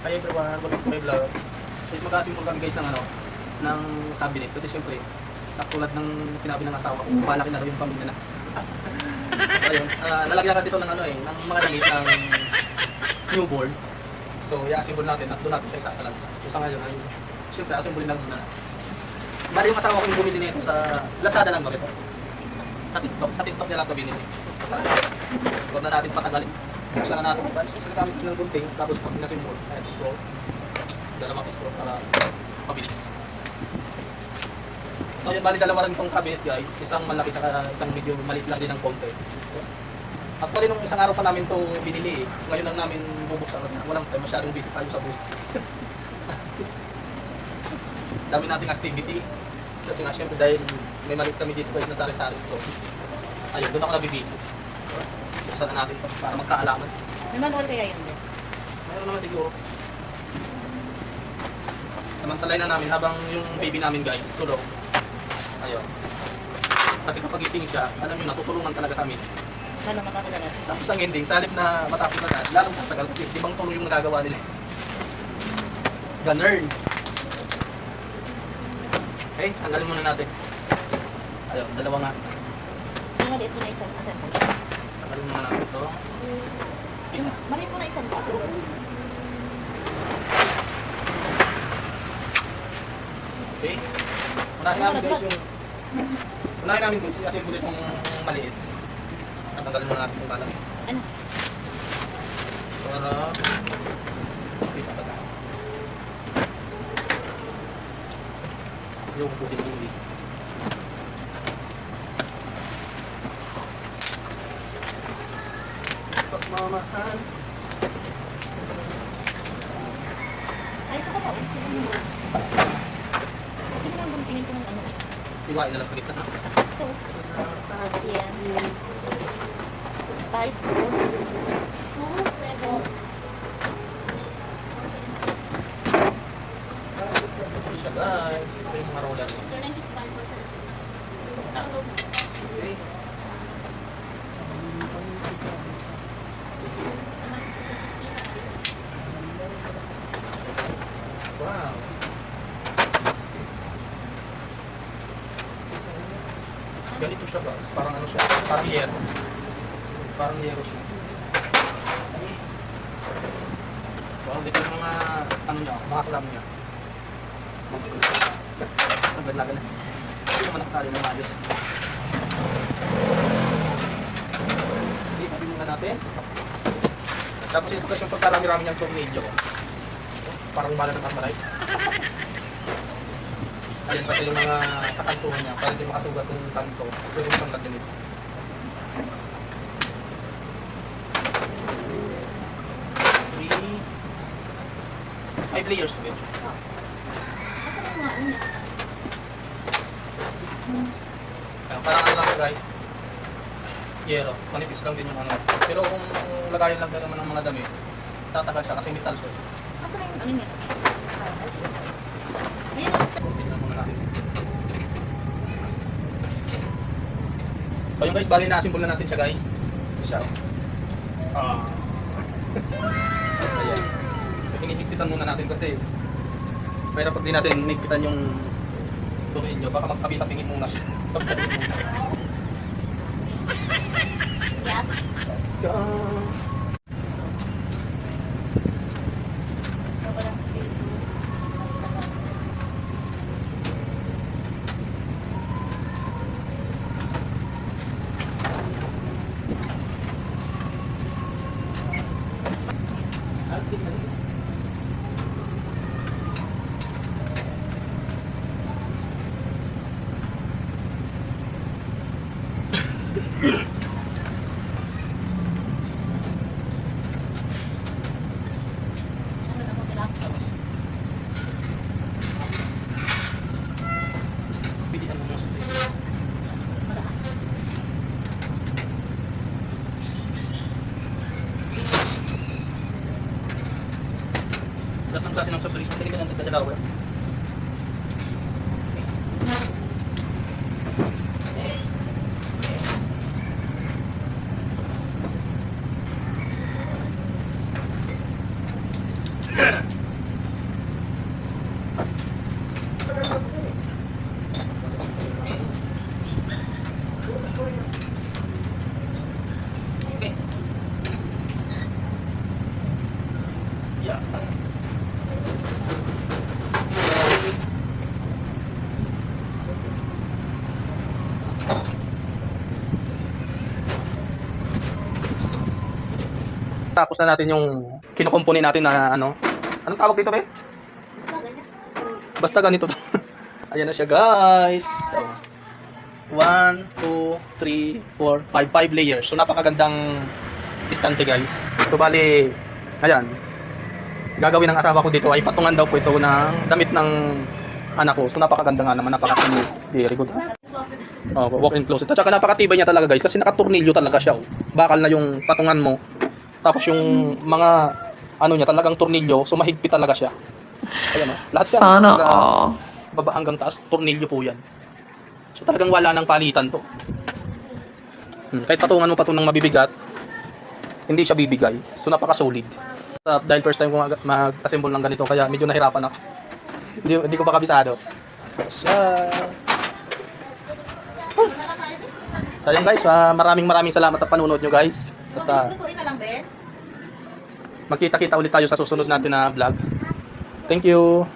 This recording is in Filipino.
Hi everyone, welcome to my vlog. Guys, mag-aasimpol kami guys ng ano, ng cabinet. Kasi syempre, sa tulad ng sinabi ng asawa ko, malaki na daw yung pamilya na. ayun, ah, nalagyan kasi ito ng ano eh, ng mga damit ng newborn. So, i-assemble natin at doon natin siya isasalan. So, sa ngayon ay, syempre, assemble lang muna. Bali yung asawa ko yung bumili nito sa Lazada lang ba ito? Sa TikTok, sa TikTok niya lang ito binili. Huwag na natin patagalin. Buksan na natin. Gamit ng gunting, tapos pag nasimbol, ay scroll. Dalawang scroll para mabilis. So yun, bali dalawa rin itong cabinet guys. Isang malaki at isang medyo maliit lang din ng konti. Actually, nung isang araw pa namin itong binili eh. Ngayon lang namin bubuksan. Walang time, masyadong busy tayo sa bus. Dami nating activity. Kasi nga, syempre dahil may maliit kami dito guys na sari-sari store. Ayun, doon ako nabibisi. Buksan na natin ito para magkaalaman. May manual kaya yun din? Mayroon naman siguro. Samantalay na namin habang yung baby namin guys, tulog. Ayun. Kasi kapag gising siya, alam nyo, natutulungan talaga kami. Lalo matatagalan. Tapos ang ending, sa halip na matapos na lahat, lalong tatagal kasi ibang tulong yung nagagawa nila. Ganern. Okay, tanggalin muna natin. Ayun, dalawa nga. Yung maliit mo na isang assemble. Tanggalin muna natin ito. Yung maliit mo na isang assemble. Okay? Unahin namin guys yung... Unahin namin guys, kasi bulit yung maliit. At tanggalin muna natin yung balang. Ano? Para... Okay, tatagal. Yung butil hindi. Pagmamahal. Ay, ito ka pa. Hindi mo lang guntingin ko ng ano. Iwain na lang sa gitna. ha? Ito. Yan. Six, two, seven. Ito siya guys. Ito yung. Your 965%. Okay. Ganito siya ba? Parang ano siya? Parang yero. Parang yero siya. Wow, dito yung mga ano niya, mga clam niya. Ang ganda ganda. Hindi naman nakatali ng ayos. Okay, tabi muna natin. Tapos ito kasi yung pagkarami-rami niyang tornilyo. Parang bala ng kamalay. Ayan pati yung mga sa kantuhan niya, para hindi makasugat yung kanto. Pwede mo siyang lagyan ito. Three, five layers to niya? Ayan, parang ano lang guys. Yero, manipis lang din yung ano. Pero kung lagayan lang din naman ng mga dami, tatagal siya kasi metal siya. Asan ang ano niya? Ayan, ang step. Tingnan muna natin. So yung guys, bali na-assemble na natin siya guys. Siya. Ah. Ayan. So, hinihigpitan muna natin kasi pero pag di natin hinihigpitan yung tornilyo, baka magkabita-pingin muna siya. Yes. Let's go. Ng klase ng pwede ka lang nagdadalawa. Yeah. Tapos na natin yung kinukumpuni natin na ano. Anong tawag dito, be? Basta ganito to. Ayan na siya, guys. So, 1, 2, 3, 4, 5, 5 layers. So, napakagandang istante, guys. So, bali, ayan. Gagawin ng asawa ko dito ay patungan daw po ito ng damit ng anak ko. So, napakaganda nga naman, napakatinis. Very good? Oh, walk-in closet. At saka napakatibay niya talaga, guys, kasi nakaturnilyo talaga siya. Oh. Bakal na yung patungan mo. Tapos yung mga ano niya talagang tornilyo, so mahigpit talaga siya. Ayan, oh. Lahat yan. Sana Talaga- all. baba hanggang taas, tornilyo po yan. So talagang wala nang palitan to. Hmm, kahit patungan mo pa to ng mabibigat, hindi siya bibigay. So napaka-solid. Uh, dahil first time ko mag- mag-assemble ng ganito, kaya medyo nahirapan ako. hindi, hindi ko pa kabisado. Siya. So guys, ah, maraming maraming salamat sa panunood nyo guys. At ah, Lutuin na lang, Ben. magkita-kita ulit tayo sa susunod natin na vlog. Thank you.